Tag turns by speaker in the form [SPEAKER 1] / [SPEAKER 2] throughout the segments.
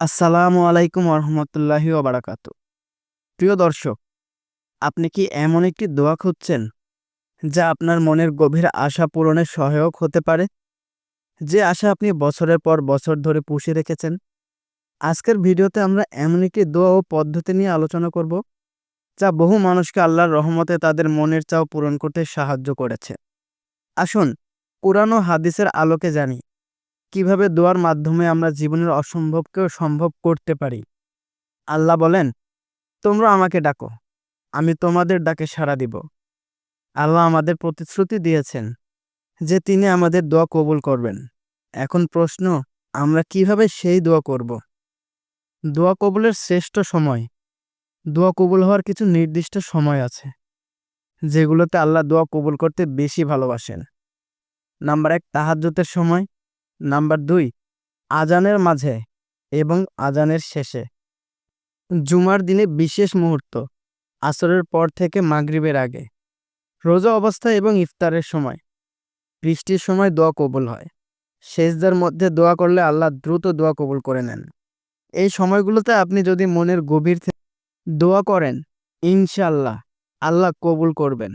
[SPEAKER 1] আসসালামু আলাইকুম রহমতুল্লাহি ওবারাকাত। প্রিয় দর্শক, আপনি কি এমন একটি দোয়া খুঁজছেন যা আপনার মনের গভীর আশা পূরণে সহায়ক হতে পারে? যে আশা আপনি বছরের পর বছর ধরে পুষে রেখেছেন। আজকের ভিডিওতে আমরা এমন একটি দোয়া ও পদ্ধতি নিয়ে আলোচনা করব যা বহু মানুষকে আল্লাহর রহমতে তাদের মনের চাও পূরণ করতে সাহায্য করেছে। আসুন, কোরআন ও হাদিসের আলোকে জানি কীভাবে দোয়ার মাধ্যমে আমরা জীবনের অসম্ভবকেও সম্ভব করতে পারি? আল্লাহ বলেন, তোমরা আমাকে ডাকো, আমি তোমাদের ডাকে সাড়া দিব। আল্লাহ আমাদের প্রতিশ্রুতি দিয়েছেন যে তিনি আমাদের দোয়া কবুল করবেন। এখন প্রশ্ন, আমরা কীভাবে সেই দোয়া করব? দোয়া কবুলের শ্রেষ্ঠ সময়, দোয়া কবুল হওয়ার কিছু নির্দিষ্ট সময় আছে, যেগুলোতে আল্লাহ দোয়া কবুল করতে বেশি ভালোবাসেন। নাম্বার এক তাহাজ্জুতের সময়। নাম্বার দুই, আজানের মাঝে এবং আজানের শেষে। জুমার দিনে বিশেষ মুহূর্ত, আসরের পর থেকে মাগরিবের আগে। রোজা অবস্থা এবং ইফতারের সময়। বৃষ্টির সময় দোয়া কবুল হয়। শেষদের মধ্যে দোয়া করলে আল্লাহ দ্রুত দোয়া কবুল করে নেন। এই সময়গুলোতে আপনি যদি মনের গভীর থেকে দোয়া করেন ইনশাল্লাহ আল্লাহ কবুল করবেন।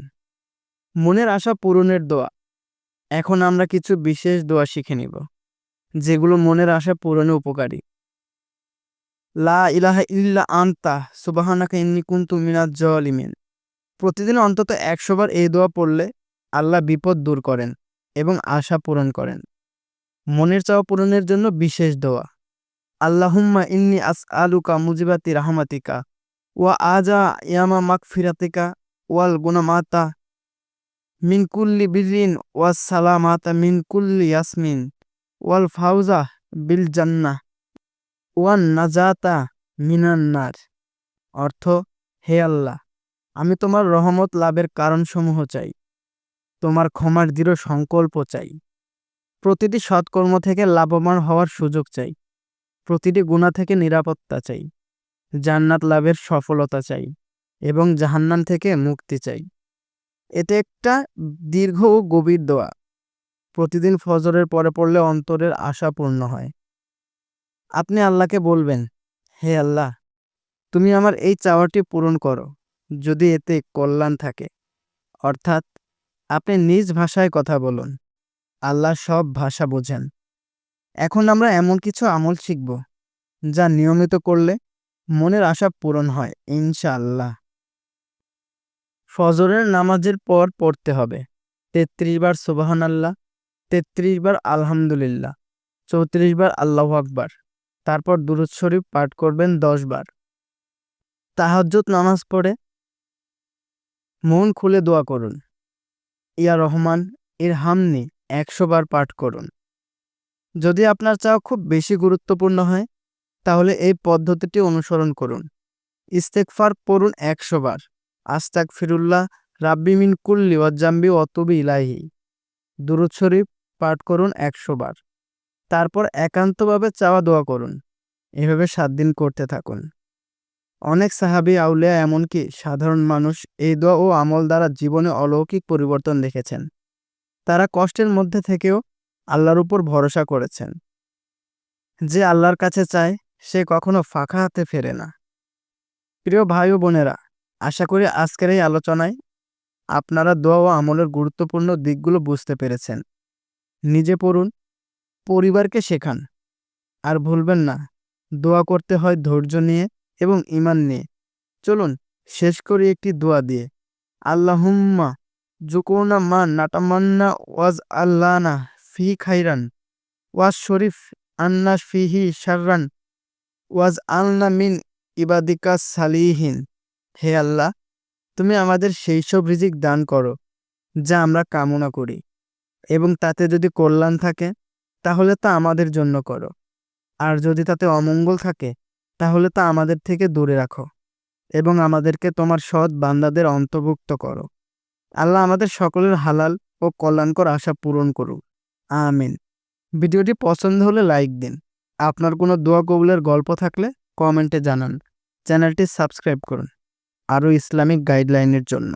[SPEAKER 1] মনের আশা পূরণের দোয়া। এখন আমরা কিছু বিশেষ দোয়া শিখে নিব, যেগুলো মনের আশা পূরণে উপকারী। লা ইলাহা ইল্লা আন্তা, সুবাহানাকা ইন্নি কুন্তু মিনাজ জলিমিন। প্রতিদিন অন্তত একশোবার এই দোয়া পড়লে আল্লাহ বিপদ দূর করেন এবং আশা পূরণ করেন। মনের চাওয়া পূরণের জন্য বিশেষ দোয়া। আল্লাহুম্মা ইন্নি আস আলুকা মুজিবাতি রাহমাতিকা, ওয়া আজা ইয়ামা মাকফিরাতিকা ওয়াল গুনামাতা মিন কুল্লি বিরিন ওয়াস সালামাতা মিন কুল্লি ইয়াসমিন ওয়াল ফাউজা বিল জান্না ওয়ান নাজাতা মিনান্নার অর্থ, হে আল্লাহ, আমি তোমার রহমত লাভের কারণসমূহ চাই, তোমার ক্ষমার দৃঢ় সংকল্প চাই, প্রতিটি সৎকর্ম থেকে লাভবান হওয়ার সুযোগ চাই, প্রতিটি গুণা থেকে নিরাপত্তা চাই, জান্নাত লাভের সফলতা চাই এবং জাহান্নান থেকে মুক্তি চাই। এতে একটা দীর্ঘ ও গভীর দোয়া। প্রতিদিন ফজরের পরে পড়লে অন্তরের আশা পূর্ণ হয়। আপনি আল্লাহকে বলবেন, হে আল্লাহ, তুমি আমার এই চাওয়াটি পূরণ করো, যদি এতে কল্যাণ থাকে। অর্থাৎ, আপনি নিজ ভাষায় কথা বলুন। আল্লাহ সব ভাষা বোঝেন। এখন আমরা এমন কিছু আমল শিখব, যা নিয়মিত করলে মনের আশা পূরণ হয়, ইনশাআল্লাহ। ফজরের নামাজের পর পড়তে হবে। তেত্রিশ বার সুবাহান আল্লাহ তেত্রিশ বার আলহামদুলিল্লাহ, চৌত্রিশ বার আল্লাহ আকবার, তারপর দুরুদ শরীফ পাঠ করবেন দশ বার। তাহাজ্জুদ নামাজ পড়ে মন খুলে দোয়া করুন। ইয়া রহমান এর হামনি একশো বার পাঠ করুন। যদি আপনার চাওয়া খুব বেশি গুরুত্বপূর্ণ হয়, তাহলে এই পদ্ধতিটি অনুসরণ করুন। ইস্তেকফার পড়ুন একশো বার। আস্তাক ফিরুল্লাহ, রাব্বি মিন কুল্লি ওয়াজ্জাম্বি অতবি ইলাহি দুরুদ শরীফ পাঠ করুন একশো বার। তারপর একান্তভাবে চাওয়া দোয়া করুন। এভাবে সাত দিন করতে থাকুন। অনেক সাহাবি আউলিয়া এমনকি সাধারণ মানুষ এই দোয়া ও আমল দ্বারা জীবনে অলৌকিক পরিবর্তন দেখেছেন। তারা কষ্টের মধ্যে থেকেও আল্লাহর উপর ভরসা করেছেন। যে আল্লাহর কাছে চায়, সে কখনো ফাঁকা হাতে ফেরে না। প্রিয় ভাই ও বোনেরা আশা করি আজকের এই আলোচনায় আপনারা দোয়া ও আমলের গুরুত্বপূর্ণ দিকগুলো বুঝতে পেরেছেন। নিজে পড়ুন, পরিবারকে শেখান। আর ভুলবেন না, দোয়া করতে হয় ধৈর্য নিয়ে এবং ইমান নিয়ে। চলুন, শেষ করি একটি দোয়া দিয়ে। আল্লাহুম্মা জুকোনা মা নাটামান্না ওয়াজ আল্লানা ফি খাইরান, ওয়াজ শরীফ আন্না ফিহি শাররান, ওয়াজ আলনা মিন ইবাদিকা সালিহীন। হে আল্লাহ, তুমি আমাদের সেই সব রিজিক দান করো, যা আমরা কামনা করি। এবং তাতে যদি কল্যাণ থাকে, তাহলে তা আমাদের জন্য করো। আর যদি তাতে অমঙ্গল থাকে, তাহলে তা আমাদের থেকে দূরে রাখো। এবং আমাদেরকে তোমার সৎ বান্দাদের অন্তর্ভুক্ত করো। আল্লাহ আমাদের সকলের হালাল ও কল্যাণকর আশা পূরণ করুক। আমিন। ভিডিওটি পছন্দ হলে লাইক দিন। আপনার কোনো দোয়া কবুলের গল্প থাকলে কমেন্টে জানান। চ্যানেলটি সাবস্ক্রাইব করুন। আরও ইসলামিক গাইডলাইনের জন্য।